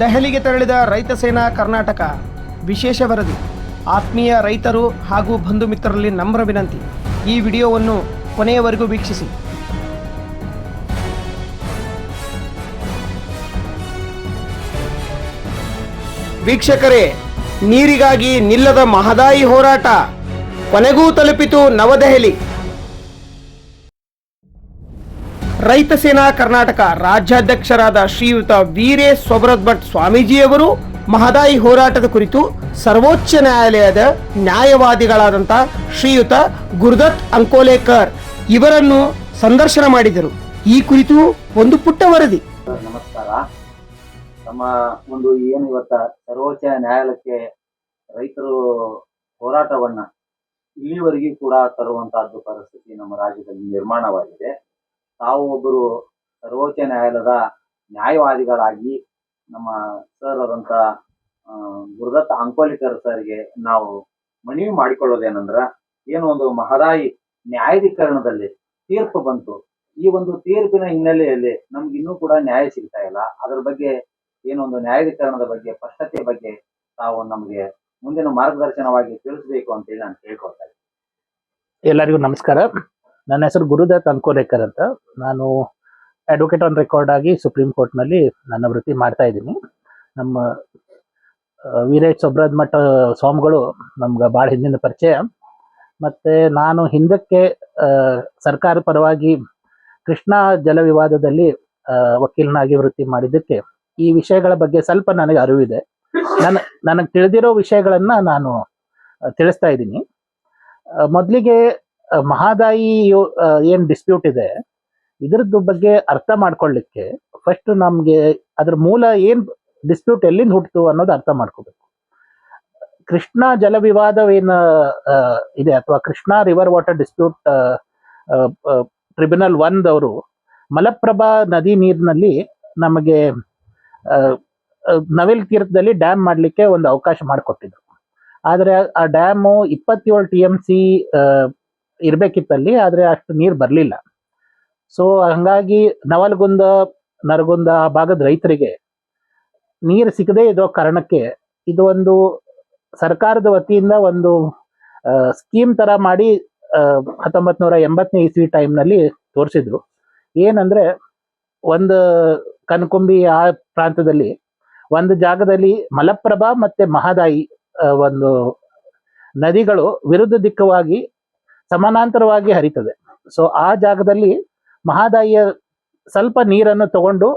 ದೆಹಲಿಗೆ ತೆರಳಿದ ರೈತ ಸೇನಾ ಕರ್ನಾಟಕ, ವಿಶೇಷ ವರದಿ. ಆತ್ಮೀಯ ರೈತರು ಹಾಗೂ ಬಂಧು ಮಿತ್ರರಲ್ಲಿ ನಮ್ರ ವಿನಂತಿ. ಈ ವಿಡಿಯೋವನ್ನು ಕೊನೆಯವರೆಗೂ ವೀಕ್ಷಿಸಿ. ವೀಕ್ಷಕರೇ, ನೀರಿಗಾಗಿ ನಿಲ್ಲದ ಮಹದಾಯಿ ಹೋರಾಟ ಕೊನೆಗೂ ತಲುಪಿತು ನವದೆಹಲಿ. ರೈತ ಸೇನಾ ಕರ್ನಾಟಕ ರಾಜ್ಯಾಧ್ಯಕ್ಷರಾದ ಶ್ರೀಯುತ ವೀರೇ ಸೊಬ್ರದ್ ಭಟ್ ಸ್ವಾಮೀಜಿಯವರು ಮಹದಾಯಿ ಹೋರಾಟದ ಕುರಿತು ಸರ್ವೋಚ್ಚ ನ್ಯಾಯಾಲಯದ ನ್ಯಾಯವಾದಿಗಳಾದಂಥ ಶ್ರೀಯುತ ಗುರುದತ್ ಅಂಕೋಲೇಕರ್ ಇವರನ್ನು ಸಂದರ್ಶನ ಮಾಡಿದರು. ಈ ಕುರಿತು ಒಂದು ಪುಟ್ಟ ವರದಿ. ನಮಸ್ಕಾರ. ನಮ್ಮ ಒಂದು ಏನು ಇವತ್ತ ಸರ್ವೋಚ್ಚ ನ್ಯಾಯಾಲಯಕ್ಕೆ ರೈತರು ಹೋರಾಟವನ್ನ ಇಲ್ಲಿವರೆಗೂ ಕೂಡ ತರುವಂತಹದ್ದು ಪರಿಸ್ಥಿತಿ ನಮ್ಮ ರಾಜ್ಯದಲ್ಲಿ ನಿರ್ಮಾಣವಾಗಿದೆ. ತಾವು ಒಬ್ಬರು ಸರ್ವೋಚ್ಚ ನ್ಯಾಯಾಲಯದ ನ್ಯಾಯವಾದಿಗಳಾಗಿ ನಮ್ಮ ಸರ್ ಆದಂತ ಆ, ಗುರುದತ್ ಅಂಕೋಲಿಕರ್ ಸರ್ಗೆ ನಾವು ಮನವಿ ಮಾಡಿಕೊಳ್ಳೋದೇನಂದ್ರ ಏನು ಒಂದು ಮಹದಾಯಿ ನ್ಯಾಯಾಧಿಕರಣದಲ್ಲಿ ತೀರ್ಪು ಬಂತು. ಈ ಒಂದು ತೀರ್ಪಿನ ಹಿನ್ನೆಲೆಯಲ್ಲಿ ನಮ್ಗೆ ಇನ್ನೂ ಕೂಡ ನ್ಯಾಯ ಸಿಗ್ತಾ ಇಲ್ಲ. ಅದರ ಬಗ್ಗೆ ಏನೊಂದು ನ್ಯಾಯಾಧಿಕರಣದ ಬಗ್ಗೆ ಸ್ಪಷ್ಟತೆ ಬಗ್ಗೆ ತಾವು ನಮಗೆ ಮುಂದಿನ ಮಾರ್ಗದರ್ಶನವಾಗಿ ತಿಳಿಸಬೇಕು ಅಂತೇಳಿ ನಾನು ಕೇಳ್ಕೊಳ್ತಾ ಇದ್ದೀನಿ. ಎಲ್ಲರಿಗೂ ನಮಸ್ಕಾರ. ನನ್ನ ಹೆಸರು ಗುರುದತ್ ಅನ್ಕೋರೇಕರ್ ಅಂತ. ನಾನು ಅಡ್ವೊಕೇಟ್ ಆನ್ ರೆಕಾರ್ಡ್ ಆಗಿ ಸುಪ್ರೀಂ ಕೋರ್ಟ್ನಲ್ಲಿ ನನ್ನ ವೃತ್ತಿ ಮಾಡ್ತಾ ಇದ್ದೀನಿ. ನಮ್ಮ ವೀರೇಶ್ ಸೊಬ್ರದ್ ಮಠ ಸ್ವಾಮಿಗಳು ನಮ್ಗೆ ಭಾಳ ಹಿಂದಿನ ಪರಿಚಯ. ಮತ್ತೆ ನಾನು ಹಿಂದಕ್ಕೆ ಸರ್ಕಾರ ಪರವಾಗಿ ಕೃಷ್ಣ ಜಲ ವಿವಾದದಲ್ಲಿ ವಕೀಲನಾಗಿ ವೃತ್ತಿ ಮಾಡಿದ್ದಕ್ಕೆ ಈ ವಿಷಯಗಳ ಬಗ್ಗೆ ಸ್ವಲ್ಪ ನನಗೆ ಅರಿವಿದೆ. ನನ್ನ, ನನಗೆ ತಿಳಿದಿರೋ ವಿಷಯಗಳನ್ನು ನಾನು ತಿಳಿಸ್ತಾ ಇದ್ದೀನಿ. ಮೊದ್ಲಿಗೆ ಮಹಾದಾಯಿ ಏನ್ ಡಿಸ್ಪ್ಯೂಟ್ ಇದೆ, ಇದ್ರದ್ದು ಬಗ್ಗೆ ಅರ್ಥ ಮಾಡ್ಕೊಳ್ಳಿಕ್ಕೆ ಫಸ್ಟ್ ನಮ್ಗೆ ಅದ್ರ ಮೂಲ ಏನ್ ಡಿಸ್ಪ್ಯೂಟ್ ಎಲ್ಲಿಂದ ಹುಟ್ಟಿತು ಅನ್ನೋದು ಅರ್ಥ ಮಾಡ್ಕೋಬೇಕು. ಕೃಷ್ಣ ಜಲ ವಿವಾದವೇನ ಇದೆ ಅಥವಾ Krishna river water dispute tribunal ಒಂದವರು Malaprabha ನದಿ ನೀರಿನಲ್ಲಿ ನಮಗೆ ನವಿಲ್ ತೀರ್ಥದಲ್ಲಿ ಡ್ಯಾಮ್ ಮಾಡಲಿಕ್ಕೆ ಒಂದು ಅವಕಾಶ ಮಾಡಿಕೊಟ್ಟಿದ್ರು. ಆದರೆ ಆ ಡ್ಯಾಮು ಇಪ್ಪತ್ತೇಳು ಟಿ ಎಂ ಸಿ ಇರ್ಬೇಕಿತ್ತಲ್ಲಿ, ಆದರೆ ಅಷ್ಟು ನೀರು ಬರಲಿಲ್ಲ. ಸೊ ಹಂಗಾಗಿ ನವಲಗುಂದ, ನರಗುಂದ ಆ ಭಾಗದ ರೈತರಿಗೆ ನೀರು ಸಿಗದೇ ಇರೋ ಕಾರಣಕ್ಕೆ ಇದು ಒಂದು ಸರ್ಕಾರದ ವತಿಯಿಂದ ಒಂದು ಸ್ಕೀಮ್ ತರ ಮಾಡಿ ಹತ್ತೊಂಬತ್ ನೂರ ಎಂಬತ್ತನೇ ಇಸ್ವಿ ಟೈಮ್ನಲ್ಲಿ ತೋರಿಸಿದ್ರು. ಏನಂದ್ರೆ, ಒಂದು ಕನಕುಂಬಿ ಆ ಪ್ರಾಂತದಲ್ಲಿ ಒಂದು ಜಾಗದಲ್ಲಿ ಮಲಪ್ರಭಾ ಮತ್ತೆ ಮಹದಾಯಿ ಒಂದು ನದಿಗಳು ವಿರುದ್ಧ ದಿಕ್ಕವಾಗಿ ಸಮಾನಾಂತರವಾಗಿ ಹರಿತದೆ. ಸೊ ಆ ಜಾಗದಲ್ಲಿ ಮಹಾದಾಯಿಯ ಸ್ವಲ್ಪ ನೀರನ್ನು ತಗೊಂಡು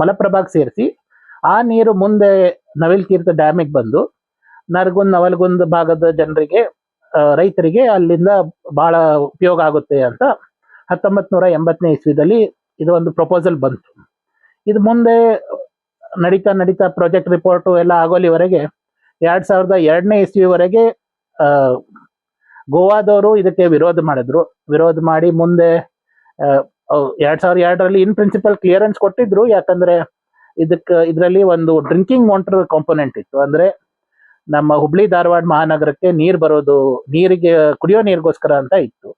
ಮಲಪ್ರಭಾಗ್ ಸೇರಿಸಿ, ಆ ನೀರು ಮುಂದೆ ನವಿಲ್ ತೀರ್ಥ ಡ್ಯಾಮಿಗೆ ಬಂದು, ನರಗುಂದ್, ನವಲ್ಗುಂದ್ ಭಾಗದ ಜನರಿಗೆ ರೈತರಿಗೆ ಅಲ್ಲಿಂದ ಬಹಳ ಉಪಯೋಗ ಆಗುತ್ತೆ ಅಂತ ಹತ್ತೊಂಬತ್ ನೂರ ಎಂಬತ್ತನೇ ಇಸ್ವಿದಲ್ಲಿ ಇದು ಒಂದು ಪ್ರಪೋಸಲ್ ಬಂತು. ಇದು ಮುಂದೆ ನಡೀತಾ ನಡೀತಾ ಪ್ರಾಜೆಕ್ಟ್ ರಿಪೋರ್ಟು ಎಲ್ಲ ಆಗೋಲಿವರೆಗೆ ಎರಡು ಸಾವಿರದ ಎರಡನೇ ಇಸ್ವಿವರೆಗೆ ಗೋವಾದವರು ಇದಕ್ಕೆ ವಿರೋಧ ಮಾಡಿದ್ರು. ವಿರೋಧ ಮಾಡಿ ಮುಂದೆ ಎರಡ್ ಸಾವಿರದ ಎರಡರಲ್ಲಿ ಇನ್ ಪ್ರಿನ್ಸಿಪಲ್ ಕ್ಲಿಯರೆನ್ಸ್ ಕೊಟ್ಟಿದ್ರು. ಯಾಕಂದ್ರೆ ಇದಕ್ಕೆ ಇದರಲ್ಲಿ ಒಂದು ಡ್ರಿಂಕಿಂಗ್ ವಾಟರ್ ಕಾಂಪೊನೆಂಟ್ ಇತ್ತು. ಅಂದ್ರೆ ನಮ್ಮ ಹುಬ್ಳಿ ಧಾರವಾಡ ಮಹಾನಗರಕ್ಕೆ ನೀರು ಬರೋದು, ನೀರಿಗೆ, ಕುಡಿಯೋ ನೀರಿಗೋಸ್ಕರ ಅಂತ ಇತ್ತು.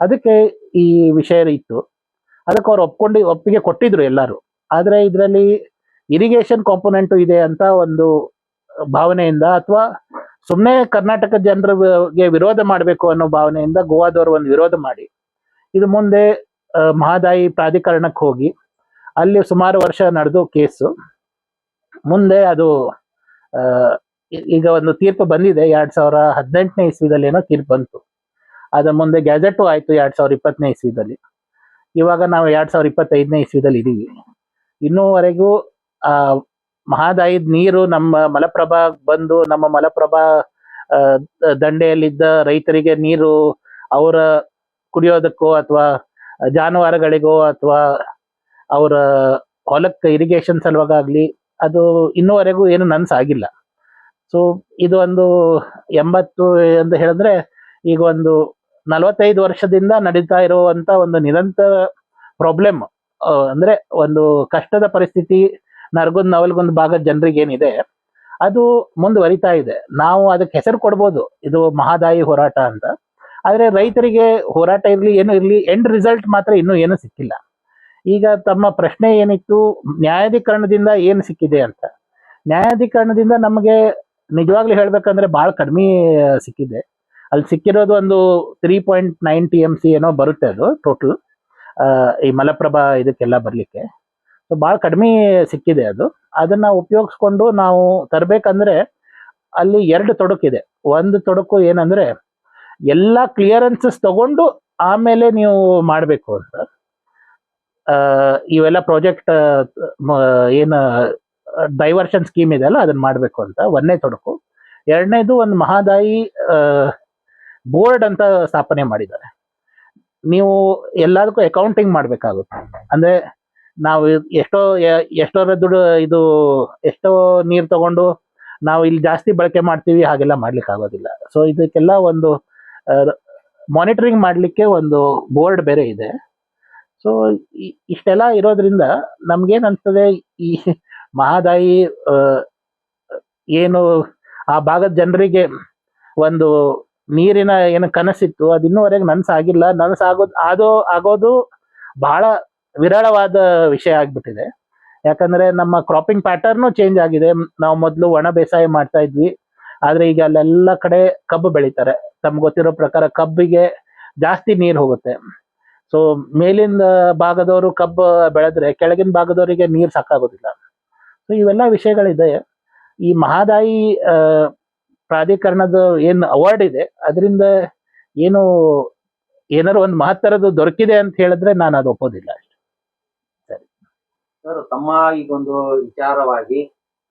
ಅದಕ್ಕೆ ಈ ವಿಷಯ ಇತ್ತು. ಅದಕ್ಕೆ ಅವ್ರು ಒಪ್ಕೊಂಡು, ಒಪ್ಪಿಗೆ ಕೊಟ್ಟಿದ್ರು ಎಲ್ಲರೂ. ಆದ್ರೆ ಇದರಲ್ಲಿ ಇರಿಗೇಷನ್ ಕಾಂಪೊನೆಂಟ್ ಇದೆ ಅಂತ ಒಂದು ಭಾವನೆಯಿಂದ ಅಥವಾ ಸುಮ್ಮನೆ ಕರ್ನಾಟಕ ಜನರಿಗೆ ವಿರೋಧ ಮಾಡಬೇಕು ಅನ್ನೋ ಭಾವನೆಯಿಂದ ಗೋವಾದವರು ಒಂದು ವಿರೋಧ ಮಾಡಿ. ಇದು ಮುಂದೆ ಮಹದಾಯಿ ಪ್ರಾಧಿಕರಣಕ್ಕೆ ಹೋಗಿ, ಅಲ್ಲಿ ಸುಮಾರು ವರ್ಷ ನಡೆದು ಕೇಸು. ಮುಂದೆ ಅದು ಈಗ ಒಂದು ತೀರ್ಪು ಬಂದಿದೆ, ಎರಡ್ ಸಾವಿರ ಹದಿನೆಂಟನೇ ಇಸ್ವಿದಲ್ಲಿ ಏನೋ ತೀರ್ಪು ಬಂತು. ಅದರ ಮುಂದೆ ಗ್ಯಾಜೆಟು ಆಯಿತು ಎರಡ್ ಸಾವಿರ ಇಪ್ಪತ್ತನೇ ಇಸ್ವಿದಲ್ಲಿ. ಇವಾಗ ನಾವು ಎರಡ್ ಸಾವಿರ ಇಪ್ಪತ್ತೈದನೇ ಇಸ್ವಿದಲ್ಲಿ ಇದೀವಿ. ಇನ್ನೂವರೆಗೂ ಮಹಾದಾಯಿದ ನೀರು ನಮ್ಮ ಮಲಪ್ರಭಾ ಬಂದು ನಮ್ಮ ಮಲಪ್ರಭಾ ದಂಡೆಯಲ್ಲಿದ್ದ ರೈತರಿಗೆ ನೀರು ಅವರ ಕುಡಿಯೋದಕ್ಕೋ ಅಥವಾ ಜಾನುವಾರುಗಳಿಗೋ ಅಥವಾ ಅವರ ಹೊಲಕ್ಕೆ ಇರಿಗೇಷನ್ ಸಲುವಾಗಲಿ ಅದು ಇನ್ನೂವರೆಗೂ ಏನು ನನ್ಸಾಗಿಲ್ಲ. ಸೊ ಇದು ಒಂದು ಎಂಬತ್ತು ಎಂದು ಹೇಳಿದ್ರೆ ಈಗ ಒಂದು ನಲವತ್ತೈದು ವರ್ಷದಿಂದ ನಡೀತಾ ಇರುವಂತ ಒಂದು ನಿರಂತರ ಪ್ರಾಬ್ಲಮ್ ಅಂದ್ರೆ ಒಂದು ಕಷ್ಟದ ಪರಿಸ್ಥಿತಿ ನರಗುಂದ್ ನವಲ್ಗೊಂದು ಭಾಗದ ಜನರಿಗೆ ಏನಿದೆ ಅದು ಮುಂದುವರಿತಾ ಇದೆ. ನಾವು ಅದಕ್ಕೆ ಹೆಸರು ಕೊಡ್ಬೋದು, ಇದು ಮಹಾದಾಯಿ ಹೋರಾಟ ಅಂತ. ಆದರೆ ರೈತರಿಗೆ ಹೋರಾಟ ಇರಲಿ, ಏನು ಇರಲಿ ಎಂಡ್ ರಿಸಲ್ಟ್ ಮಾತ್ರ ಇನ್ನೂ ಏನು ಸಿಕ್ಕಿಲ್ಲ. ಈಗ ತಮ್ಮ ಪ್ರಶ್ನೆ ಏನಿತ್ತು, ನ್ಯಾಯಾಧಿಕರಣದಿಂದ ಏನು ಸಿಕ್ಕಿದೆ ಅಂತ. ನ್ಯಾಯಾಧಿಕರಣದಿಂದ ನಮಗೆ ನಿಜವಾಗ್ಲೂ ಹೇಳಬೇಕಂದ್ರೆ ಭಾಳ ಕಡಿಮೆ ಸಿಕ್ಕಿದೆ. ಅಲ್ಲಿ ಸಿಕ್ಕಿರೋದು ಒಂದು three point nine T M C ಏನೋ ಬರುತ್ತೆ ಅದು ಟೋಟಲ್ ಈ ಮಲಪ್ರಭಾ ಇದಕ್ಕೆಲ್ಲ ಬರಲಿಕ್ಕೆ. ಸೊ ಭಾಳ ಕಡಿಮೆ ಸಿಕ್ಕಿದೆ ಅದು. ಅದನ್ನ ಉಪಯೋಗಿಸ್ಕೊಂಡು ನಾವು ತರಬೇಕಂದ್ರೆ ಅಲ್ಲಿ ಎರಡು ತೊಡಕಿದೆ ಒಂದು ತೊಡಕು ಏನಂದ್ರೆ ಎಲ್ಲ ಕ್ಲಿಯರೆನ್ಸಸ್ ತಗೊಂಡು ಆಮೇಲೆ ನೀವು ಮಾಡಬೇಕು ಅಂತ. ಇವೆಲ್ಲ ಪ್ರಾಜೆಕ್ಟ್ ಏನು ಡೈವರ್ಷನ್ ಸ್ಕೀಮ್ ಇದೆ ಅಲ್ಲ ಅದನ್ನ ಮಾಡಬೇಕು ಅಂತ. ಒಂದನೇ ತೊಡಕು. ಎರಡನೇದು ಒಂದು ಮಹಾದಾಯಿ ಬೋರ್ಡ್ ಅಂತ ಸ್ಥಾಪನೆ ಮಾಡಿದ್ದಾರೆ. ನೀವು ಎಲ್ಲದಕ್ಕೂ ಅಕೌಂಟಿಂಗ್ ಮಾಡಬೇಕಾಗುತ್ತೆ. ಅಂದ್ರೆ ನಾವು ಎಷ್ಟೋ ಎಷ್ಟೋ ದುಡ್ಡು ಇದು, ಎಷ್ಟೋ ನೀರು ತಗೊಂಡು ನಾವು ಇಲ್ಲಿ ಜಾಸ್ತಿ ಬಳಕೆ ಮಾಡ್ತೀವಿ, ಹಾಗೆಲ್ಲ ಮಾಡ್ಲಿಕ್ಕೆ ಆಗೋದಿಲ್ಲ. ಸೊ ಇದಕ್ಕೆಲ್ಲ ಒಂದು ಮಾನಿಟರಿಂಗ್ ಮಾಡಲಿಕ್ಕೆ ಒಂದು ಬೋರ್ಡ್ ಬೇರೆ ಇದೆ. ಸೊ ಇಷ್ಟೆಲ್ಲ ಇರೋದ್ರಿಂದ ನಮ್ಗೇನ್ ಅನ್ಸ್ತದೆ, ಈ ಮಹಾದಾಯಿ ಏನು ಆ ಭಾಗದ ಜನರಿಗೆ ಒಂದು ನೀರಿನ ಏನು ಕನಸಿತ್ತು, ಅದು ಇನ್ನೂವರೆಗೆ ನನಸಾಗಿಲ್ಲ. ನನಸಾಗೋದು, ಆದೋ, ಆಗೋದು ಬಹಳ ವಿರಳವಾದ ವಿಷಯ ಆಗ್ಬಿಟ್ಟಿದೆ. ಯಾಕಂದ್ರೆ ನಮ್ಮ ಕ್ರಾಪಿಂಗ್ ಪ್ಯಾಟರ್ನು ಚೇಂಜ್ ಆಗಿದೆ. ನಾವು ಮೊದಲು ಒಣ ಬೇಸಾಯ ಮಾಡ್ತಾ ಇದ್ವಿ. ಆದ್ರೆ ಈಗ ಅಲ್ಲೆಲ್ಲ ಕಡೆ ಕಬ್ಬು ಬೆಳೀತಾರೆ. ತಮ್ಗೆ ಗೊತ್ತಿರೋ ಪ್ರಕಾರ ಕಬ್ಬಿಗೆ ಜಾಸ್ತಿ ನೀರು ಹೋಗುತ್ತೆ. ಸೊ ಮೇಲಿನ ಭಾಗದವರು ಕಬ್ಬು ಬೆಳೆದ್ರೆ ಕೆಳಗಿನ ಭಾಗದವರಿಗೆ ನೀರು ಸಾಕಾಗೋದಿಲ್ಲ. ಸೊ ಇವೆಲ್ಲ ವಿಷಯಗಳಿದೆ. ಈ ಮಹಾದಾಯಿ ಪ್ರಾಧಿಕರಣದ ಏನು ಅವಾರ್ಡ್ ಇದೆ, ಅದರಿಂದ ಏನು ಏನಾರು ಒಂದು ಮಹತ್ತರದ್ದು ದೊರಕಿದೆ ಅಂತ ಹೇಳಿದ್ರೆ ನಾನು ಅದು ಒಪ್ಪೋದಿಲ್ಲ. ಸರ್, ತಮ್ಮ ಈಗೊಂದು ವಿಚಾರವಾಗಿ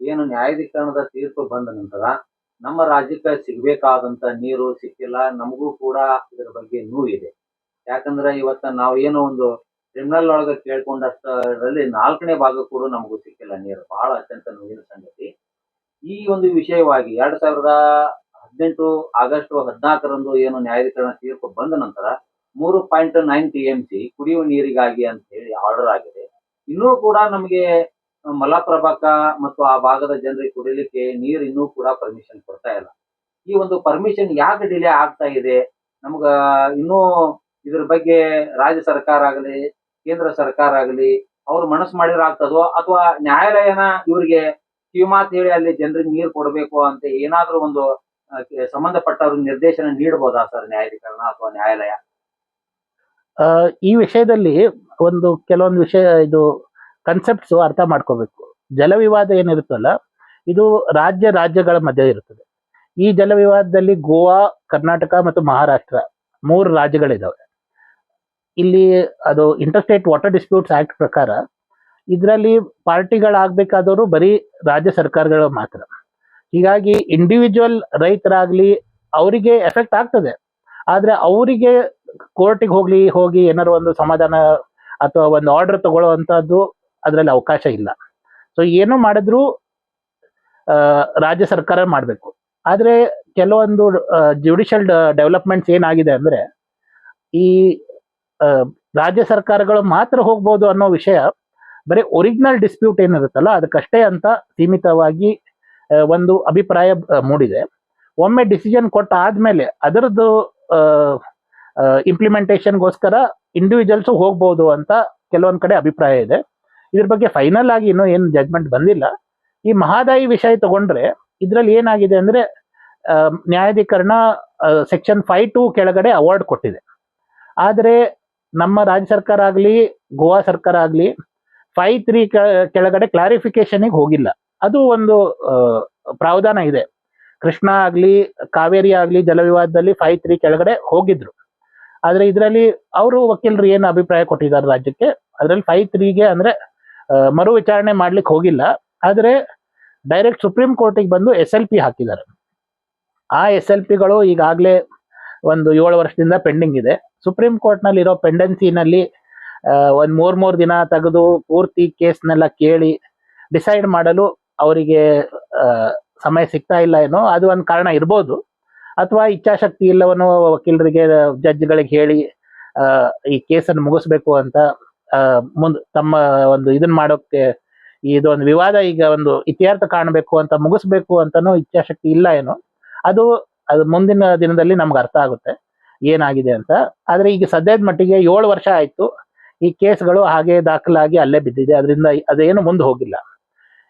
ಏನು ನ್ಯಾಯಾಧೀಕರಣದ ತೀರ್ಪು ಬಂದ ನಂತರ ನಮ್ಮ ರಾಜ್ಯಕ್ಕೆ ಸಿಗಬೇಕಾದಂತ ನೀರು ಸಿಕ್ಕಿಲ್ಲ, ನಮಗೂ ಕೂಡ ಇದರ ಬಗ್ಗೆ ನೋವಿದೆ ಯಾಕಂದ್ರೆ ಇವತ್ತ ನಾವು ಏನೋ ಒಂದು ಕ್ರಿಮಿನಲ್ ಒಳಗೆ ಕೇಳ್ಕೊಂಡಷ್ಟರಲ್ಲಿ ನಾಲ್ಕನೇ ಭಾಗ ಕೂಡ ನಮಗೂ ಸಿಕ್ಕಿಲ್ಲ ನೀರು. ಬಹಳ ಅತ್ಯಂತ ನೋವಿನ ಸಂಗತಿ. ಈ ಒಂದು ವಿಷಯವಾಗಿ ಎರಡ್ ಸಾವಿರದ ಹದಿನೆಂಟು ಆಗಸ್ಟ್ ಹದಿನಾಲ್ಕರಂದು ಏನು ನ್ಯಾಯಾಧೀಕರಣ ತೀರ್ಪು ಬಂದ ನಂತರ ಮೂರು point nine T M C ಕುಡಿಯುವ ನೀರಿಗಾಗಿ ಅಂತ ಹೇಳಿ ಆರ್ಡರ್ ಆಗಿದೆ. ಇನ್ನೂ ಕೂಡ ನಮಗೆ ಮಲಪ್ರಭಾಕ ಮತ್ತು ಆ ಭಾಗದ ಜನರಿಗೆ ಕುಡಿಲಿಕ್ಕೆ ನೀರು ಇನ್ನೂ ಕೂಡ ಪರ್ಮಿಷನ್ ಕೊಡ್ತಾ ಇಲ್ಲ. ಈ ಒಂದು ಪರ್ಮಿಷನ್ ಯಾಕೆ ಡಿಲೇ ಆಗ್ತಾ ಇದೆ? ನಮ್ಗ ಇನ್ನೂ ಇದ್ರ ಬಗ್ಗೆ ರಾಜ್ಯ ಸರ್ಕಾರ ಆಗಲಿ, ಕೇಂದ್ರ ಸರ್ಕಾರ ಆಗಲಿ ಅವ್ರು ಮನಸ್ಸು ಮಾಡಿರಾಗ್ತದೋ ಅಥವಾ ನ್ಯಾಯಾಲಯನ ಇವ್ರಿಗೆ ಕಿವಿಮಾತ್ ಹೇಳಿ ಅಲ್ಲಿ ಜನರಿಗೆ ನೀರು ಕೊಡಬೇಕು ಅಂತ ಏನಾದ್ರೂ ಒಂದು ಸಂಬಂಧಪಟ್ಟವ್ರ ನಿರ್ದೇಶನ ನೀಡಬಹುದಾ ಸರ್ ನ್ಯಾಯಾಧಿಕರಣ ಅಥವಾ ನ್ಯಾಯಾಲಯ? ಈ ವಿಷಯದಲ್ಲಿ ಒಂದು ಕೆಲವೊಂದು ವಿಷಯ, ಇದು ಕನ್ಸೆಪ್ಟ್ಸ್ ಅರ್ಥ ಮಾಡ್ಕೋಬೇಕು. ಜಲ ವಿವಾದ ಏನಿರುತ್ತಲ್ಲ, ಇದು ರಾಜ್ಯ ರಾಜ್ಯಗಳ ಮಧ್ಯೆ ಇರುತ್ತದೆ. ಈ ಜಲ ವಿವಾದದಲ್ಲಿ ಗೋವಾ, ಕರ್ನಾಟಕ ಮತ್ತು ಮಹಾರಾಷ್ಟ್ರ ಮೂರು ರಾಜ್ಯಗಳಿದಾವೆ. ಇಲ್ಲಿ ಅದು ಇಂಟರ್ಸ್ಟೇಟ್ ವಾಟರ್ ಡಿಸ್ಪ್ಯೂಟ್ಸ್ ಆಕ್ಟ್ ಪ್ರಕಾರ ಇದರಲ್ಲಿ ಪಾರ್ಟಿಗಳಾಗಬೇಕಾದವರು ಬರೀ ರಾಜ್ಯ ಸರ್ಕಾರಗಳು ಮಾತ್ರ. ಹೀಗಾಗಿ ಇಂಡಿವಿಜುವಲ್ ರೈತರಾಗಲಿ ಅವರಿಗೆ ಎಫೆಕ್ಟ್ ಆಗ್ತದೆ. ಆದರೆ ಅವರಿಗೆ ಕೋರ್ಟಿಗೆ ಹೋಗ್ಲಿ, ಹೋಗಿ ಏನಾರು ಒಂದು ಸಮಾಧಾನ ಅಥವಾ ಒಂದು ಆರ್ಡರ್ ತಗೊಳ್ಳುವಂತದ್ದು ಅದರಲ್ಲಿ ಅವಕಾಶ ಇಲ್ಲ. ಸೊ ಏನು ಮಾಡಿದ್ರು ರಾಜ್ಯ ಸರ್ಕಾರ ಮಾಡಬೇಕು. ಆದ್ರೆ, ಕೆಲವೊಂದು ಜುಡಿಷಿಯಲ್ ಡೆವಲಪ್ಮೆಂಟ್ಸ್ ಏನಾಗಿದೆ ಅಂದ್ರೆ, ಈ ರಾಜ್ಯ ಸರ್ಕಾರಗಳು ಮಾತ್ರ ಹೋಗ್ಬೋದು ಅನ್ನೋ ವಿಷಯ, ಬರೀ ಒರಿಜಿನಲ್ ಡಿಸ್ಪ್ಯೂಟ್ ಏನಿರುತ್ತಲ್ಲ, ಅದಕ್ಕಷ್ಟೇ ಅಂತ ಸೀಮಿತವಾಗಿ ಒಂದು ಅಭಿಪ್ರಾಯ, ಮೂಡಿದೆ. ಒಮ್ಮೆ ಡಿಸಿಷನ್ ಕೊಟ್ಟ ಆದಮೇಲೆ ಅದರದ್ದು ಇಂಪ್ಲಿಮೆಂಟೇಷನ್ಗೋಸ್ಕರ ಇಂಡಿವಿಜುವಲ್ಸ್ ಹೋಗ್ಬೋದು ಅಂತ ಕೆಲವೊಂದು ಕಡೆ ಅಭಿಪ್ರಾಯ ಇದೆ. ಇದ್ರ ಬಗ್ಗೆ ಫೈನಲ್ ಆಗಿ ಇನ್ನೂ ಏನು ಜಜ್ಮೆಂಟ್ ಬಂದಿಲ್ಲ. ಈ ಮಹಾದಾಯಿ ವಿಷಯ ತಗೊಂಡ್ರೆ ಇದ್ರಲ್ಲಿ ಏನಾಗಿದೆ ಅಂದ್ರೆ ನ್ಯಾಯಾಧಿಕರಣ ಸೆಕ್ಷನ್ ಫೈವ್ ಟು ಕೆಳಗಡೆ ಅವಾರ್ಡ್ ಕೊಟ್ಟಿದೆ. ಆದರೆ ನಮ್ಮ ರಾಜ್ಯ ಸರ್ಕಾರ ಆಗಲಿ, ಗೋವಾ ಸರ್ಕಾರ ಆಗಲಿ ಫೈವ್ ತ್ರೀ ಕೆಳಗಡೆ ಕ್ಲಾರಿಫಿಕೇಶನಿಗೆ ಹೋಗಿಲ್ಲ. ಅದು ಒಂದು ಪ್ರಾವಧಾನ ಇದೆ. ಕೃಷ್ಣ ಆಗಲಿ, ಕಾವೇರಿ ಆಗಲಿ, ಜಲವಿವಾದದಲ್ಲಿ ಫೈವ್ ತ್ರೀ ಕೆಳಗಡೆ ಹೋಗಿದ್ರು. ಆದ್ರೆ ಇದರಲ್ಲಿ ಅವರು ವಕೀಲರು ಏನು ಅಭಿಪ್ರಾಯ ಕೊಟ್ಟಿದ್ದಾರೆ ರಾಜ್ಯಕ್ಕೆ? ಅದರಲ್ಲಿ ಫೈವ್ ತ್ರೀಗೆ ಅಂದ್ರೆ ಮರು ವಿಚಾರಣೆ ಮಾಡ್ಲಿಕ್ಕೆ ಹೋಗಿಲ್ಲ. ಆದ್ರೆ ಡೈರೆಕ್ಟ್ ಸುಪ್ರೀಂ ಕೋರ್ಟಿಗೆ ಬಂದು ಎಸ್ ಎಲ್ ಪಿ ಹಾಕಿದ್ದಾರೆ. ಆ ಎಸ್ ಎಲ್ ಪಿಗಳು ಈಗಾಗಲೇ ಒಂದು ಏಳು ವರ್ಷದಿಂದ ಪೆಂಡಿಂಗ್ ಇದೆ. ಸುಪ್ರೀಂ ಕೋರ್ಟ್ನಲ್ಲಿ ಇರೋ ಪೆಂಡೆನ್ಸಿನಲ್ಲಿ ಒಂದು ಮೂರ್ ಮೂರು ದಿನ ತೆಗೆದು ಪೂರ್ತಿ ಕೇಸ್ನೆಲ್ಲ ಕೇಳಿ ಡಿಸೈಡ್ ಮಾಡಲು ಅವರಿಗೆ ಸಮಯ ಸಿಗ್ತಾ ಇಲ್ಲ ಏನೋ, ಅದು ಒಂದು ಕಾರಣ ಇರ್ಬೋದು. ಅಥವಾ ಇಚ್ಛಾಶಕ್ತಿ ಇಲ್ಲವನ್ನೋ ವಕೀಲರಿಗೆ, ಜಡ್ಜ್ಗಳಿಗೆ ಹೇಳಿ ಈ ಕೇಸನ್ನು ಮುಗಿಸ್ಬೇಕು ಅಂತ ಮುಂದ್ ತಮ್ಮ ಒಂದು ಇದನ್ನ ಮಾಡೋಕ್ಕೆ ಇದೊಂದು ವಿವಾದ ಈಗ ಒಂದು ಇತ್ಯರ್ಥ ಕಾಣಬೇಕು ಅಂತ ಮುಗಿಸ್ಬೇಕು ಅಂತನೂ ಇಚ್ಛಾಶಕ್ತಿ ಇಲ್ಲ ಏನೋ, ಅದು ಅದು ಮುಂದಿನ ದಿನದಲ್ಲಿ ನಮ್ಗೆ ಅರ್ಥ ಆಗುತ್ತೆ, ಏನಾಗಿದೆ ಅಂತ. ಆದ್ರೆ ಈಗ ಸದ್ಯದ ಮಟ್ಟಿಗೆ ಏಳು ವರ್ಷ ಆಯ್ತು, ಈ ಕೇಸ್ಗಳು ಹಾಗೆ ದಾಖಲಾಗಿ ಅಲ್ಲೇ ಬಿದ್ದಿದೆ, ಅದರಿಂದ ಅದೇನು ಮುಂದೆ ಹೋಗಿಲ್ಲ.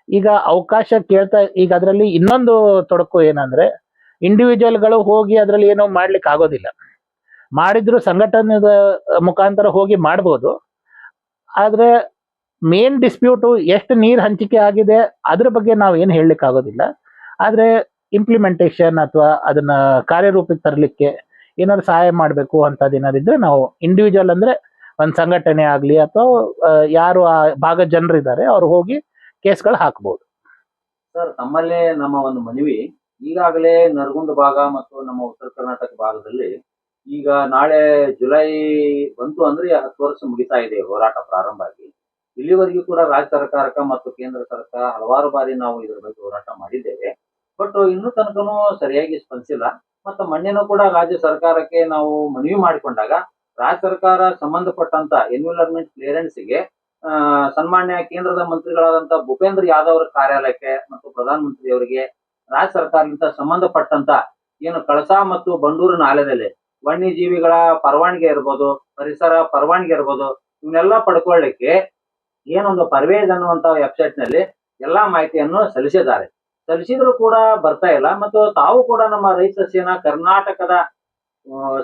ಈಗ ಅವಕಾಶ ಕೇಳ್ತಾ, ಈಗ ಅದರಲ್ಲಿ ಇನ್ನೊಂದು ತೊಡಕು ಏನಂದ್ರೆ ಇಂಡಿವಿಜುವಲ್ಗಳು ಹೋಗಿ ಅದರಲ್ಲಿ ಏನೋ ಮಾಡ್ಲಿಕ್ಕೆ ಆಗೋದಿಲ್ಲ. ಮಾಡಿದ್ರು ಸಂಘಟನೆದ ಮುಖಾಂತರ ಹೋಗಿ ಮಾಡ್ಬೋದು. ಆದರೆ ಮೇನ್ ಡಿಸ್ಪ್ಯೂಟು ಎಷ್ಟು ನೀರು ಹಂಚಿಕೆ ಆಗಿದೆ ಅದ್ರ ಬಗ್ಗೆ ನಾವು ಏನು ಹೇಳಲಿಕ್ಕೆ ಆಗೋದಿಲ್ಲ. ಆದರೆ ಇಂಪ್ಲಿಮೆಂಟೇಷನ್ ಅಥವಾ ಅದನ್ನ ಕಾರ್ಯರೂಪಕ್ಕೆ ತರಲಿಕ್ಕೆ ಏನಾದ್ರು ಸಹಾಯ ಮಾಡಬೇಕು ಅಂತದ್ದು ಏನಾದ್ರು ಇದ್ರೆ ನಾವು ಇಂಡಿವಿಜುವಲ್ ಅಂದ್ರೆ ಒಂದು ಸಂಘಟನೆ ಆಗಲಿ ಅಥವಾ ಯಾರು ಆ ಭಾಗ ಜನರಿದ್ದಾರೆ ಅವ್ರು ಹೋಗಿ ಕೇಸ್ಗಳು ಹಾಕ್ಬೋದು. ಸರ್ ತಮ್ಮಲ್ಲೇ ನಮ್ಮ ಒಂದು ಮನವಿ. ಈಗಾಗಲೇ ನರಗುಂದ ಭಾಗ ಮತ್ತು ನಮ್ಮ ಉತ್ತರ ಕರ್ನಾಟಕ ಭಾಗದಲ್ಲಿ ಈಗ ನಾಳೆ ಜುಲೈ ಬಂತು ಅಂದ್ರೆ ಹತ್ತು ವರ್ಷ ಮುಗಿತಾ ಇದೆ ಹೋರಾಟ ಪ್ರಾರಂಭ ಆಗಿ. ಇಲ್ಲಿವರೆಗೂ ಕೂಡ ರಾಜ್ಯ ಸರ್ಕಾರಕ ಮತ್ತು ಕೇಂದ್ರ ಸರ್ಕಾರ ಹಲವಾರು ಬಾರಿ ನಾವು ಇದ್ರ ಬಗ್ಗೆ ಹೋರಾಟ ಮಾಡಿದ್ದೇವೆ. ಬಟ್ ಇನ್ನೂ ತನಕನು ಸರಿಯಾಗಿ ಸ್ಪಂದಿಸಿಲ್ಲ. ಮತ್ತು ಮಣ್ಣಿನೂ ಕೂಡ ರಾಜ್ಯ ಸರ್ಕಾರಕ್ಕೆ ನಾವು ಮನವಿ ಮಾಡಿಕೊಂಡಾಗ ರಾಜ್ಯ ಸರ್ಕಾರ ಸಂಬಂಧಪಟ್ಟಂತ ಎನ್ವಿರಾನ್ಮೆಂಟ್ ಕ್ಲಿಯರೆನ್ಸ್ಗೆ ಸನ್ಮಾನ್ಯ ಕೇಂದ್ರದ ಮಂತ್ರಿಗಳಾದಂತ ಭೂಪೇಂದ್ರ ಯಾದವ್ ಅವರ ಕಾರ್ಯಾಲಯಕ್ಕೆ ಮತ್ತು ಪ್ರಧಾನಮಂತ್ರಿ ಅವರಿಗೆ ರಾಜ್ಯ ಸರ್ಕಾರದಿಂದ ಸಂಬಂಧಪಟ್ಟಂತ ಏನು ಕಳಸಾ ಮತ್ತು ಬಂಡೂರು ನಾಲೆದಲ್ಲಿ ವನ್ಯಜೀವಿಗಳ ಪರವಾನಗಿ ಇರ್ಬೋದು ಪರಿಸರ ಪರವಾನಗಿ ಇರ್ಬೋದು ಇವನ್ನೆಲ್ಲ ಪಡ್ಕೊಳ್ಳಿಕ್ಕೆ ಏನೊಂದು ಪರ್ವೇಜ್ ಅನ್ನುವಂತ ವೆಬ್ಸೈಟ್ನಲ್ಲಿ ಎಲ್ಲಾ ಮಾಹಿತಿಯನ್ನು ಸಲ್ಲಿಸಿದ್ದಾರೆ. ಸಲ್ಲಿಸಿದ್ರು ಕೂಡ ಬರ್ತಾ ಇಲ್ಲ ಮತ್ತು ತಾವು ಕೂಡ ನಮ್ಮ ರೈತ ಸೇನಾ ಕರ್ನಾಟಕದ